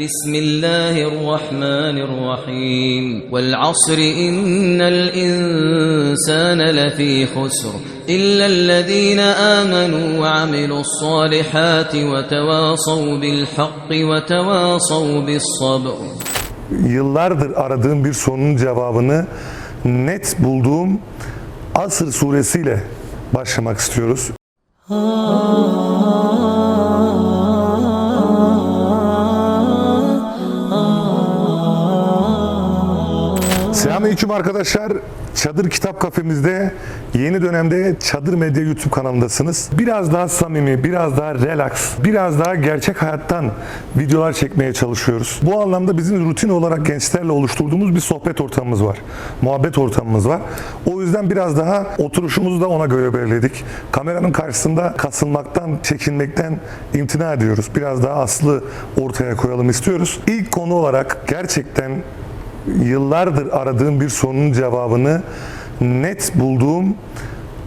بسم الله الرحمن الرحيم والعصر إن الإنسان لفي خسر إلا الذين آمنوا وعملوا الصالحات وتواصوا بالحق وتواصوا بالصبر yıllardır aradığım bir sorunun cevabını net bulduğum Asır suresiyle başlamak istiyoruz. Selamünaleyküm arkadaşlar. Çadır Kitap Kafemizde yeni dönemde Çadır Medya YouTube kanalındasınız. Biraz daha samimi, biraz daha relax, biraz daha gerçek hayattan videolar çekmeye çalışıyoruz. Bu anlamda bizim rutin olarak gençlerle oluşturduğumuz bir sohbet ortamımız var. Muhabbet ortamımız var. O yüzden biraz daha oturuşumuzu da ona göre belirledik. Kameranın karşısında kasılmaktan, çekinmekten imtina ediyoruz. Biraz daha aslı ortaya koyalım istiyoruz. İlk konu olarak gerçekten yıllardır aradığım bir sorunun cevabını net bulduğum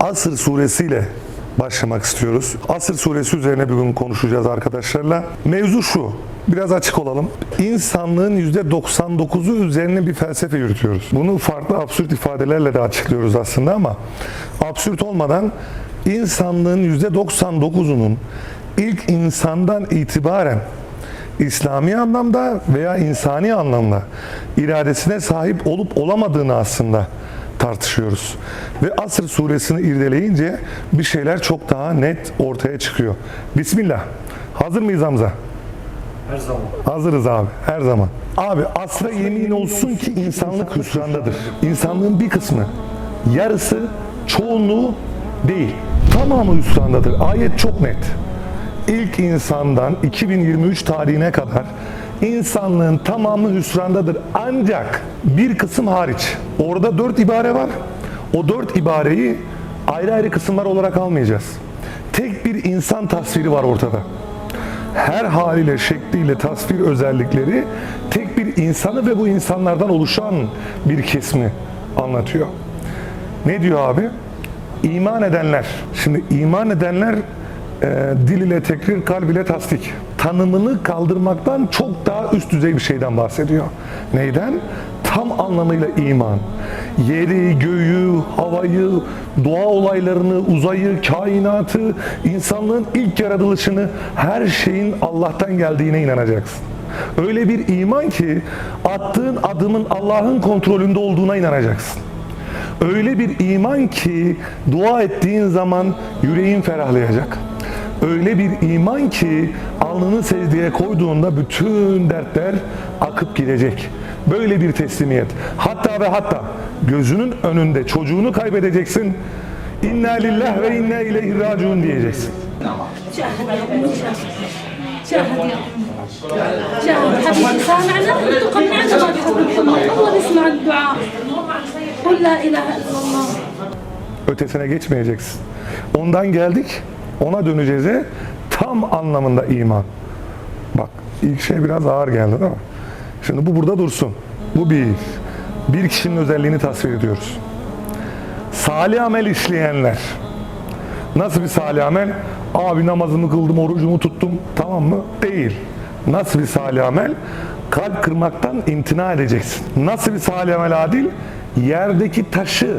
Asır suresiyle başlamak istiyoruz. Asır suresi üzerine bugün konuşacağız arkadaşlarla. Mevzu şu. Biraz açık olalım. İnsanlığın %99'u üzerine bir felsefe yürütüyoruz. Bunu farklı absürt ifadelerle de açıklıyoruz aslında ama absürt olmadan insanlığın %99'unun ilk insandan itibaren İslami anlamda veya insani anlamda iradesine sahip olup olamadığını aslında tartışıyoruz. Ve Asr suresini irdeleyince bir şeyler çok daha net ortaya çıkıyor. Bismillah. Hazır mıyız Hamza? Her zaman. Hazırız abi, her zaman. Abi asra yemin olsun ki insanlık hüsrandadır. İnsanlığın bir kısmı, yarısı, çoğunluğu değil. Tamamı hüsrandadır. Ayet çok net. İlk insandan 2023 tarihine kadar insanlığın tamamı hüsrandadır. Ancak bir kısım hariç. Orada dört ibare var. O dört ibareyi ayrı ayrı kısımlar olarak almayacağız. Tek bir insan tasviri var ortada her haliyle, şekliyle, tasvir özellikleri tek bir insanı ve bu insanlardan oluşan bir kesmi anlatıyor. Ne diyor abi? İman edenler. Şimdi iman edenler e, dil ile tekrir, kalb ile tasdik. Tanımını kaldırmaktan çok daha üst düzey bir şeyden bahsediyor. Neyden? Tam anlamıyla iman. Yeri, göğü, havayı, doğa olaylarını, uzayı, kainatı, insanlığın ilk yaratılışını, her şeyin Allah'tan geldiğine inanacaksın. Öyle bir iman ki attığın adımın Allah'ın kontrolünde olduğuna inanacaksın. Öyle bir iman ki dua ettiğin zaman yüreğin ferahlayacak. Öyle bir iman ki alnını secdeye koyduğunda bütün dertler akıp gidecek. Böyle bir teslimiyet. Hatta ve hatta gözünün önünde çocuğunu kaybedeceksin. İnna lillah ve inna ileyhi raciun diyeceksin. شاهد يا أمي شاهد شاهد يا شاهد حبيبي سامعنا انتم قمنا الله يسمع الدعاء قل لا اله الا الله Ötesine geçmeyeceksin. Ondan geldik, ona döneceğize tam anlamında iman. Bak ilk şey biraz ağır geldi değil mi? Şimdi bu burada dursun. Bu bir. Bir kişinin özelliğini tasvir ediyoruz. Salih amel işleyenler. Nasıl bir salih amel? Abi namazımı kıldım, orucumu tuttum. Tamam mı? Değil. Nasıl bir salih amel? Kalp kırmaktan imtina edeceksin. Nasıl bir salih amel adil? Yerdeki taşı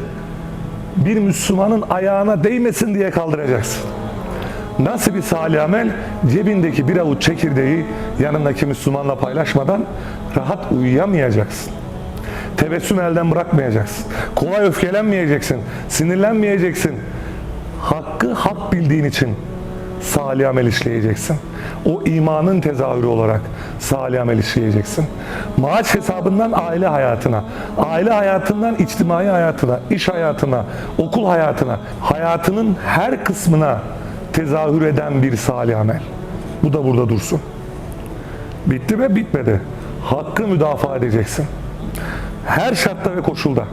bir Müslümanın ayağına değmesin diye kaldıracaksın. Nasıl bir salih amel? Cebindeki bir avuç çekirdeği yanındaki Müslümanla paylaşmadan rahat uyuyamayacaksın. Tebessüm elden bırakmayacaksın. Kolay öfkelenmeyeceksin. Sinirlenmeyeceksin. Hakkı hak bildiğin için salih amel işleyeceksin. O imanın tezahürü olarak salih amel işleyeceksin. Maaş hesabından aile hayatına, aile hayatından içtimai hayatına, iş hayatına, okul hayatına, hayatının her kısmına tezahür eden bir salih amel. Bu da burada dursun. Bitti mi? Bitmedi. Hakkı müdafaa edeceksin. Her şartta ve koşulda.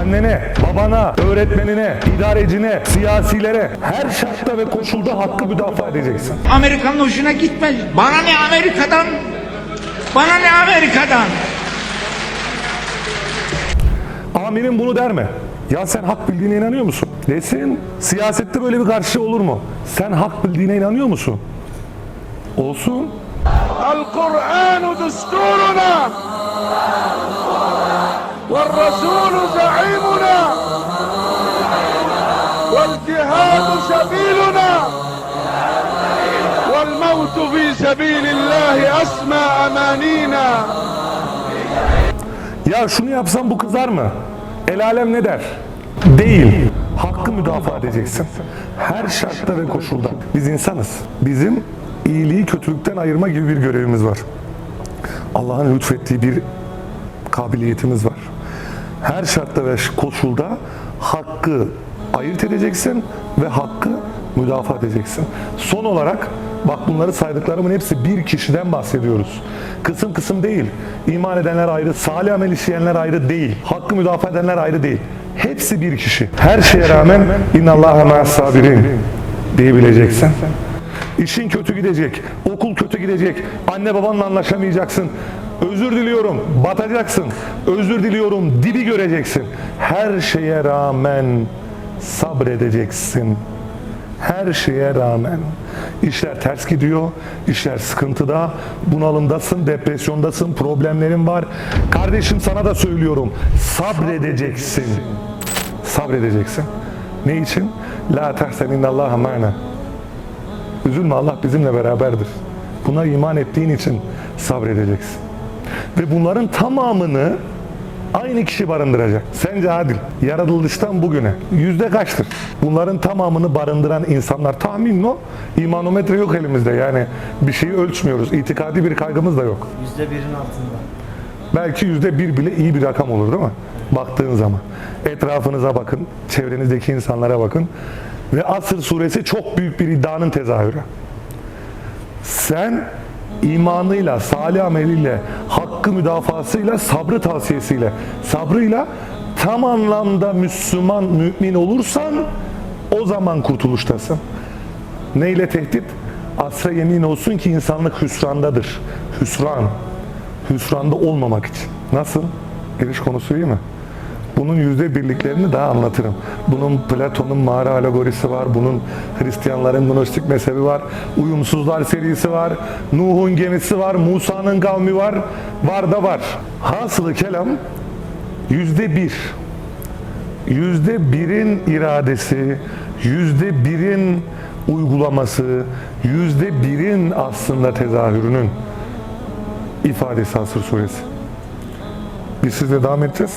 Annene, babana, öğretmenine, idarecine, siyasilere her şartta ve koşulda hakkı müdafaa edeceksin. Amerika'nın hoşuna gitmez. Bana ne Amerika'dan? Bana ne Amerika'dan? Amirin bunu der mi? Ya sen hak bildiğine inanıyor musun? Desin. Siyasette böyle bir karşı olur mu? Sen hak bildiğine inanıyor musun? Olsun. القرآن دستورنا والرسول زعيمنا والجهاد سبيلنا والموت في سبيل الله أسمى أمانينا Ya şunu yapsam bu kızar mı? El alem ne der? Değil. Hakkı müdafaa edeceksin. Her şartta ve koşulda. Biz insanız. Bizim iyiliği kötülükten ayırma gibi bir görevimiz var. Allah'ın lütfettiği bir kabiliyetimiz var. Her şartta ve koşulda hakkı ayırt edeceksin ve hakkı müdafaa edeceksin. Son olarak bak bunları saydıklarımın hepsi bir kişiden bahsediyoruz. Kısım kısım değil. İman edenler ayrı, salih amel işleyenler ayrı değil. Hakkı müdafaa edenler ayrı değil. Hepsi bir kişi. Her şeye rağmen innallaha ma'as sabirin diyebileceksin. İşin kötü gidecek, okul kötü gidecek, anne babanla anlaşamayacaksın. Özür diliyorum, batacaksın. Özür diliyorum, dibi göreceksin. Her şeye rağmen sabredeceksin. Her şeye rağmen. İşler ters gidiyor, işler sıkıntıda, bunalımdasın, depresyondasın, problemlerin var. Kardeşim sana da söylüyorum, sabredeceksin. Sabredeceksin. Ne için? La tahsen innallaha ma'na. Üzülme Allah bizimle beraberdir. Buna iman ettiğin için sabredeceksin. Ve bunların tamamını aynı kişi barındıracak. Sence adil? Yaratılıştan bugüne yüzde kaçtır? Bunların tamamını barındıran insanlar tahmin o. İmanometre yok elimizde yani bir şeyi ölçmüyoruz. İtikadi bir kaygımız da yok. Yüzde birin altında. Belki yüzde bir bile iyi bir rakam olur değil mi? Baktığın zaman. Etrafınıza bakın, çevrenizdeki insanlara bakın. Ve Asr suresi çok büyük bir iddianın tezahürü. Sen imanıyla, salih ameliyle, hakkı müdafasıyla, sabrı tavsiyesiyle, sabrıyla tam anlamda Müslüman, mümin olursan o zaman kurtuluştasın. Neyle tehdit? Asra yemin olsun ki insanlık hüsrandadır. Hüsran. Hüsranda olmamak için. Nasıl? Giriş konusu iyi mi? Bunun yüzde birliklerini daha anlatırım. Bunun Platon'un mağara alegorisi var. Bunun Hristiyanların gnostik mezhebi var. Uyumsuzlar serisi var. Nuh'un gemisi var. Musa'nın kavmi var. Var da var. Hasılı kelam yüzde bir. Yüzde birin iradesi, yüzde birin uygulaması, yüzde birin aslında tezahürünün ifadesi Asır suresi. Biz sizle devam edeceğiz.